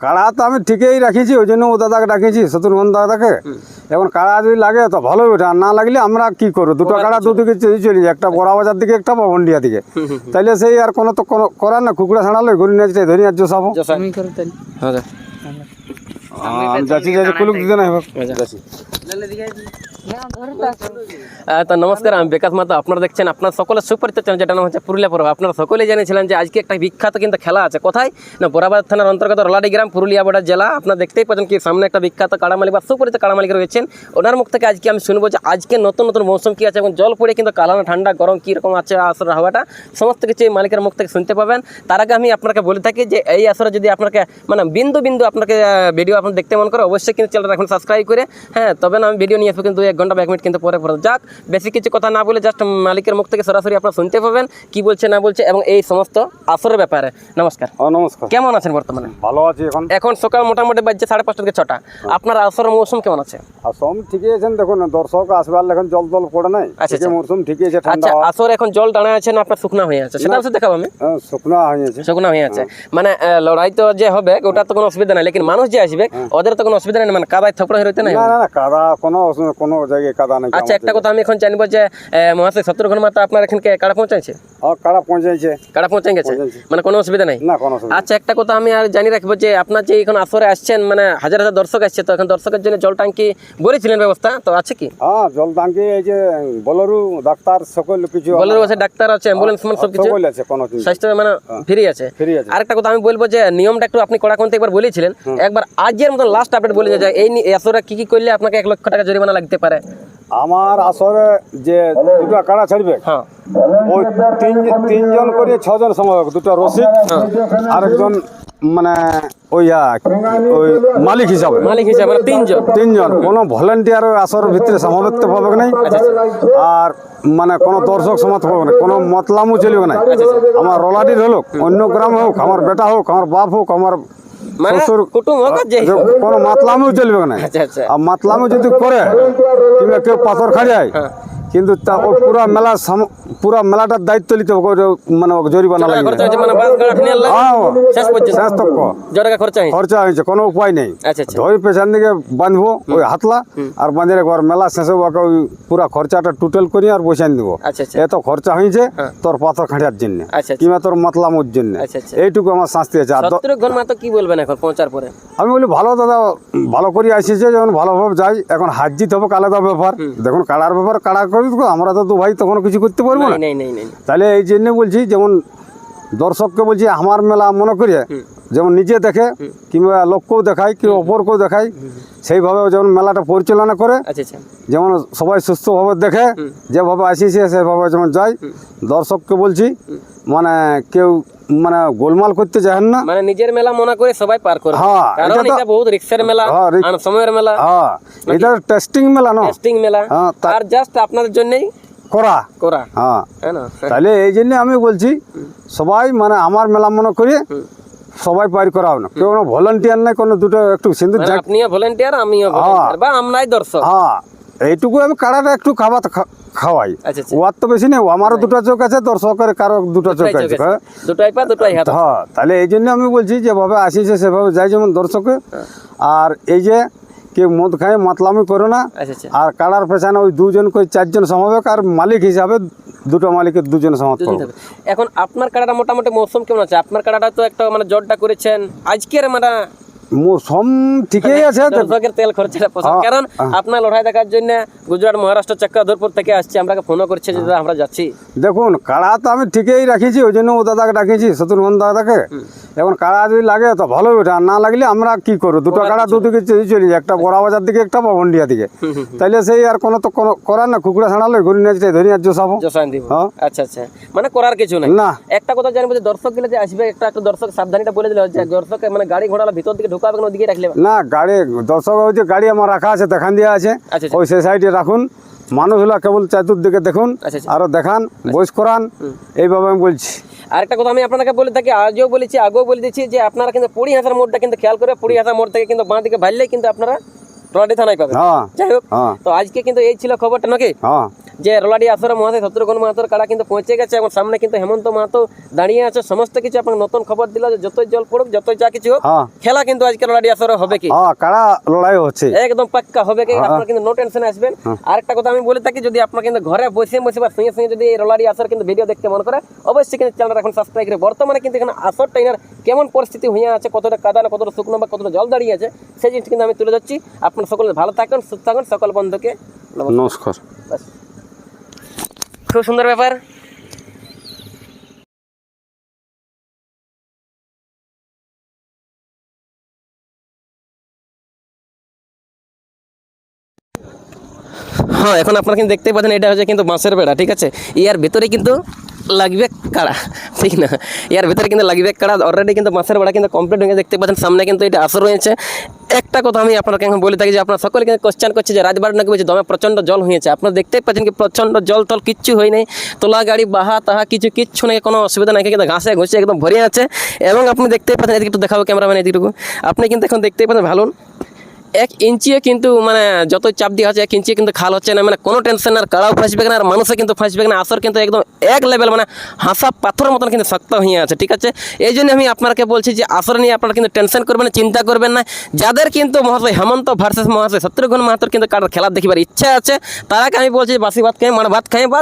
কাড়া তো আমি ঠিকই রাখিছি ওই জন্য ও দাদাকে ডাকিছি শত্রুঘ্ন দাদাকে। এখন কাড়া যদি লাগে তো ভালোই ওঠে আর না লাগলে আমরা কি করব? দুটো কাড়া দুদিকে চলে যায় একটা বড়া বাজার দিকে একটা পাবন্ডিয়া দিকে। তাইলে সেই আর কোনো তো কোনো করার না কুকুরা ছাড়ালে ঘুরি নাচতে ধরি নাচ যাব তুমি করো তাহলে হ্যাঁ। আমি যাচ্ছি যাচ্ছি কুলুক দিতে না যাচ্ছি নমস্কার, আমি বিকাশ মাতা আপনারা দেখছেন আপনার সকলের সুপরিচিত চ্যানেল যেটা নাম হচ্ছে পুরুলিয়া পর্ব আপনারা সকলেই জেনেছিলেন যে আজকে একটা বিখ্যাত কিন্তু খেলা আছে। কোথায়? না বোরাবাদ থানার অন্তর্গত রলাডি গ্রাম, পুরুলিয়া বর্ডার জেলা। আপনারা দেখতেই পাচ্ছেন কি, সামনে একটা বিখ্যাত কাড়া মালিক বা সুপরিচিত কাড়া মালিক রয়েছেন। ওনার মুখ থেকে আজকে আমি শুনব যে আজকে নতুন নতুন মৌসুম কি আছে এবং জল পড়ে কিন্তু কালানো ঠান্ডা, গরম কীরকম আছে আসর হাওয়াটা? সমস্ত কিছু এই মালিকের মুখ থেকে শুনতে পাবেন। তার আগে আমি আপনাকে বলে থাকি যে এই আসরে যদি আপনাকে মানে বিন্দু বিন্দু আপনাকে ভিডিও আপনার দেখতে মন করে, অবশ্যই কিন্তু চ্যানেলটা এখন সাবস্ক্রাইব করে। হ্যাঁ তবে না, আমি ভিডিও নিয়ে আসব কিন্তু ঘণ্টা বা এক মিনিট কিন্তু পরে পরে যাক বেশি কিছু কথা না বলে জাস্ট মালিকের মুখ থেকে সরাসরি আপনারা শুনতে পাবেন কি বলছে না বলছে এবং এই সমস্ত আসরের ব্যাপারে। নমস্কার। নমস্কার। কেমন আছেন বর্তমানে? ভালো আছি এখন। এখন সকাল মোটামুটি বাজছে সাড়ে পাঁচটা থেকে ছটা। আপনার আসরের মৌসুম কেমন আছে? আর সব ঠিকই আছেন দেখুন দর্শক আসবার এখন জল জল পড়ে নাই। আচ্ছা, আচ্ছা। মরশুম ঠিকই আছে আচ্ছা আসর এখন জল দাঁড়ায় আছে না আপনার শুকনা হয়ে আছে? সেটা অবশ্যই দেখাবো আমি। শুকনা হয়ে আছে। শুকনা হয়ে আছে। মানে লড়াই তো যে হবে ওটা তো কোনো অসুবিধা নাই। লেকিন মানুষ যে আসবে ওদের তো কোনো অসুবিধা নেই। মানে কাদায় থপড়া হয়ে রইতে নাই। না না না কাদা কোনো কোনো জায়গায় কাদা নেই আচ্ছা একটা কথা আমি এখন জানব যে মহাশয় শত্রুঘ্ন মাতা আপনার এখানকে কাড়া পৌঁছাইছে? কাড়া পৌঁছাইছে। কাড়া পৌঁছাই গেছে? মানে কোনো অসুবিধা নাই? না কোনো আচ্ছা একটা কথা আমি আর জানি রাখব যে আপনার যে এখন আসরে আসছেন মানে হাজার হাজার দর্শক আসছে তো এখন দর্শকের জন্য জল ট্যাঙ্কি বলেছিলেন ব্যবস্থা তো আছে কি? হ্যাঁ জল টাঙ্কি এই যে বলরু ডাক্তার সকল কিছু বলের বসে ডাক্তার আছে অ্যাম্বুলেন্স মানে সব কিছু। আছে কোনো স্বাস্থ্য মানে ফ্রি আছে। ফ্রি আছে। আরেকটা কথা আমি বলব যে নিয়মটা একটু আপনি কড়া কোনতে একবার বলেছিলেন। একবার মতো লাস্ট আপডেট বলে যে এই নি- এই আসরে কি কি করলে আপনাকে এক লক্ষ টাকা জরিমানা লাগতে পারে? আমার আসরে যে দুটো কাড়া ছাড়বে হ্যাঁ। ওই তিন তিনজন করে ছজন সময় দুটো রসিক আরেকজন মানে ওই ওই মালিক হিসাবে। মালিক হিসাবে মানে তিনজন তিনজন কোনো ভলেন্টিয়ার ওই আসরের ভিতরে সমাবেত পাবে না আর মানে কোনো দর্শক সমাজ পাবে না কোনো মতলামও চলবে না আমার রলাডির হোক অন্য গ্রাম হোক আমার বেটা হোক আমার বাপ হোক আমার মানে কুটুম হোক। কোনো মাতলামিও চলবে না। আচ্ছা আচ্ছা। আর মাতলামি যদি করে কিংবা কেউ পাথর খাড়ায় কিন্তু তা ওই পুরা মেলা পুরা মেলাটার দায়িত্ব নিতে মানে জরিমানা লাগবে মানে আনলে হ্যাঁ শেষ তক খরচা হয়েছে? কোনো উপায় নেই। আচ্ছা আচ্ছা। ধরে পেছন দিকে বাঁধবো ওই হাতলা আর বাঁধে একবার মেলা শেষে ওকে ওই পুরা খরচাটা টোটাল করি আর বসাই দিব আচ্ছা এত খরচা হয়েছে তোর পাথর খাঁড়ার জন্য। কিংবা তোর মাতলামোর জন্য। এইটুকু আমার শাস্তি আছে। কি বলবেন এখন পৌঁছার পরে? আমি বলি ভালো দাদা ভালো করে আসিছে যখন ভালোভাবে যাই এখন হাত জিত হবে আলাদা ব্যাপার। দেখুন কাড়ার ব্যাপার কাড়া করি তো, আমরা তো ভাই তখন কিছু করতে পারব না। তাহলে এই জন্য বলছি যেমন দর্শককে বলছি আমার মেলা মনে করে যেমন নিজে দেখে কিংবা লোককেও দেখায় কি অপরকেও দেখায় সেইভাবে যেমন মেলাটা পরিচালনা করে আচ্ছা আচ্ছা। যেমন সবাই সুস্থভাবে দেখে যেভাবে আসিছে সেভাবে যেমন যায়। দর্শককে বলছি মানে কেউ মানে গোলমাল করতে চাহেন না। মানে নিজের মেলা মনে করে সবাই পার করে। হ্যাঁ, কারণ এটা বহুত রিক্সার মেলা হ্যাঁ, আর সময়ের মেলা। হ্যাঁ এটা টেস্টিং মেলা না। টেস্টিং মেলা। হ্যাঁ, তা- আর জাস্ট আপনাদের জন্যই করা। করা। হ্যাঁ। তাহলে এই জন্য আমি বলছি সবাই মানে আমার মেলা মনে করি সবাই পার করা হবে না। কেউ ভলেন্টিয়ার নাই কোনো দুটো একটু সিন্দুর মানে আপনিও ভলেন্টিয়ার আমিও ভলেন্টিয়ার বা আমরাই দর্শক। হ্যাঁ। এইটুকু আমি কাড়াটা একটু খাবার খাওয়াই। আচ্ছা আচ্ছা। ওয়ার তো বেশি নেই আমারও দুটো চোখ আছে দর্শকের কারও দুটো চোখ আছে আছে। হ্যাঁ। দুটাই পা দুটাই হাত হ্যাঁ তাহলে এই জন্য আমি বলছি যেভাবে আসিছে সেভাবে যাই যেমন দর্শকে। আর এই যে কেউ মদ খায় মাতলামি করো না। আচ্ছা আর কাড়ার পেছনে ওই দুজন করে চারজন সমাবেক আর মালিক হিসাবে দুটো মালিকের দুজন সমাজ এখন আপনার কাড়াটা মোটামুটি মৌসুম কেমন আছে? আপনার কাড়াটা তো একটা মানে জটটা করেছেন। আজকের মানে মৌসুম ঠিকই আছে দর্শকের তেল খরচাটা পছন্দ। কারণ আপনার লড়াই দেখার জন্য গুজরাট মহারাষ্ট্র চক্রাধরপুর থেকে আসছে। আমরা ফোনও করছে যে আমরা যাচ্ছি। দেখুন কাড়া তো আমি ঠিকই রাখিছি ওই জন্য ও দাদাকে ডাকিছি শত্রুঘ্ন দাদাকে। এখন কাড়া যদি লাগে তো ভালো আর না লাগলে আমরা কি করব? দুটো কাড়া দুদিকে চলে? যায় একটা বড়া বাজার দিকে একটা পাবন্ডিয়া দিকে। তাইলে সেই আর কোনো তো কোনো করার না কুকুরা ছাড়ালে ঘুরি নাচতে ধরি জসান দিব। হ্যাঁ। আচ্ছা আচ্ছা। মানে করার কিছু নাই। না। একটা কথা জানব যে দর্শক গেলে যে আসবে একটা একটা দর্শক সাবধানীটা বলে দিলে যে দর্শক মানে গাড়ি ঘোড়া ভিতর দিকে ঢুকাবে না ওদিকে রাখলে? না গাড়ি দর্শক হচ্ছে গাড়ি আমার রাখা আছে দেখান দেওয়া আছে। আচ্ছা আচ্ছা। ওই সে সাইডে রাখুন। মানুষগুলা কেবল চতুর্দিকে দেখুন আচ্ছা। আরও দেখান বয়স করান এইভাবে আমি বলছি। আরেকটা কথা আমি আপনাকে বলে থাকি আজও বলেছি আগেও বলে দিচ্ছি যে আপনারা কিন্তু পুরী হাসার মোড়টা কিন্তু খেয়াল করে পুরী হাসার মোড় থেকে কিন্তু বাঁ দিকে ভাললেই কিন্তু আপনারা টলাটি থানায় পাবেন। হ্যাঁ যাই হোক হ্যাঁ। তো আজকে কিন্তু এই ছিল খবরটা নাকি? হ্যাঁ। যে রোলাডি আসরে মহাশয় শত্রুঘ্ন মাহাতোর কাড়া কিন্তু পৌঁছে গেছে এবং সামনে কিন্তু হেমন্ত মাহাতো দাঁড়িয়ে আছে। সমস্ত কিছু আপনাকে নতুন খবর দিল যে যতই জল পড়ুক যতই যা কিছু হোক হ্যাঁ। খেলা কিন্তু আজকে রোলাডি আসরে হবে কি? হ্যাঁ কাড়া লড়াই হচ্ছে। একদম পাক্কা হবে কি? আপনার কিন্তু নো টেনশন আসবেন। আরেকটা কথা আমি বলে থাকি যদি আপনার কিন্তু ঘরে বসে বসে বা সঙ্গে সঙ্গে যদি এই রোলারি আসার কিন্তু ভিডিও দেখতে মন করে অবশ্যই কিন্তু চ্যানেলটা এখন সাবস্ক্রাইব করে। বর্তমানে কিন্তু এখানে আসর টাইনার কেমন পরিস্থিতি হয়ে আছে কতটা কাদা না কতটা শুকনো বা কতটা জল দাঁড়িয়ে আছে সেই জিনিসটা কিন্তু আমি তুলে যাচ্ছি আপনার সকলে ভালো থাকুন সুস্থ থাকুন। সকল বন্ধুকে নমস্কার। খুব সুন্দর ব্যাপার। হ্যাঁ এখন আপনারা কিন্তু দেখতেই পাচ্ছেন, এটা হচ্ছে কিন্তু বাঁশের বেড়া, ঠিক আছে? ইয়ার ভেতরে কিন্তু লাগবে কাড়া, ঠিক না? ইয়ার ভেতরে কিন্তু লাগবে কাড়া অলরেডি কিন্তু বাঁশের বেড়া কিন্তু কমপ্লিট হয়ে। দেখতে পাচ্ছেন, সামনে কিন্তু এটা আসর রয়েছে। একটা কথা আমি আপনাকে এখন বলে থাকি যে আপনারা সকলে কিন্তু কোশ্চেন করছে যে রাজবাড়ি নাকি বলছে দমে প্রচণ্ড জল হয়েছে। আপনারা দেখতেই পাচ্ছেন কি প্রচণ্ড জল টল কিচ্ছু হয় নাই। তোলা গাড়ি, বাহা, তাহা কিছু কিচ্ছু নেই, কোনো অসুবিধা নাই, কিন্তু ঘাসে ঘুষে একদম ভরে আছে। এবং আপনি দেখতেই পাচ্ছেন, এদিকে একটু দেখাবো ক্যামেরাম্যান এদিকটুকু আপনি কিন্তু এখন দেখতেই পাচ্ছেন ভালো এক ইঞ্চিও কিন্তু মানে যত চাপ দিয়ে আছে, এক ইঞ্চিও কিন্তু খাল হচ্ছে না। মানে কোনো টেনশন আর কাড়াও ফাঁসবে না, আর মানুষও কিন্তু ফাঁসবে না। আসর কিন্তু একদম এক লেভেল মানে হাসা পাথরের মতন কিন্তু শক্ত হয়ে আছে, ঠিক আছে? এই জন্য আমি আপনাকে বলছি যে আসর নিয়ে আপনারা কিন্তু টেনশন করবেন না, চিন্তা করবেন না। যাদের কিন্তু মহাশয় হেমন্ত ভার্সেস মহাশয় শত্রুঘ্ন মাহাতোর কিন্তু কার খেলা দেখিবার ইচ্ছা আছে তারাকে আমি বলছি বাসি ভাত খাই মার ভাত খাই, বা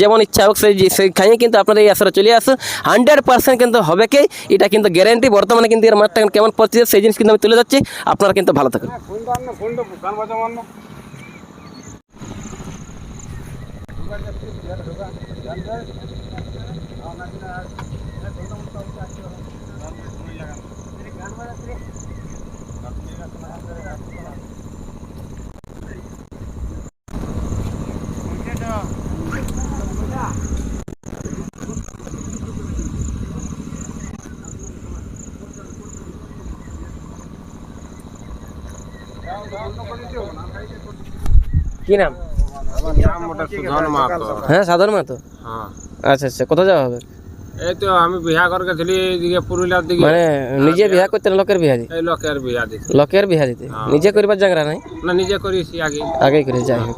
যেমন ইচ্ছা হোক সেই সেই খাইয়ে কিন্তু আপনারা এই আসরে চলে আসুন। হান্ড্রেড পার্সেন্ট কিন্তু হবে কি? এটা কিন্তু গ্যারেন্টি বর্তমানে কিন্তু এর মাঠটা কেমন পড়ছে সেই জিনিস কিন্তু আমি তুলে যাচ্ছি আপনারা কিন্তু ভালো থাকুন। ফোনটা আনো ফোনটা গান বাজাম আনো গান বাজাতে কি নাম? হ্যাঁ সাধন মাতো হ্যাঁ। আচ্ছা আচ্ছা কোথায় যাওয়া হবে? এই তো আমি বিহা করে গেছিলি এইদিকে পুরুলিয়ার দিকে। মানে নিজে বিয়া করতে লোকের বিয়া দিতে লোকের বিয়া দিতে লোকের বিয়া দিতে নিজে করিবার জায়গা নাই? না নিজে করিস আগে। আগে করে যাই হোক।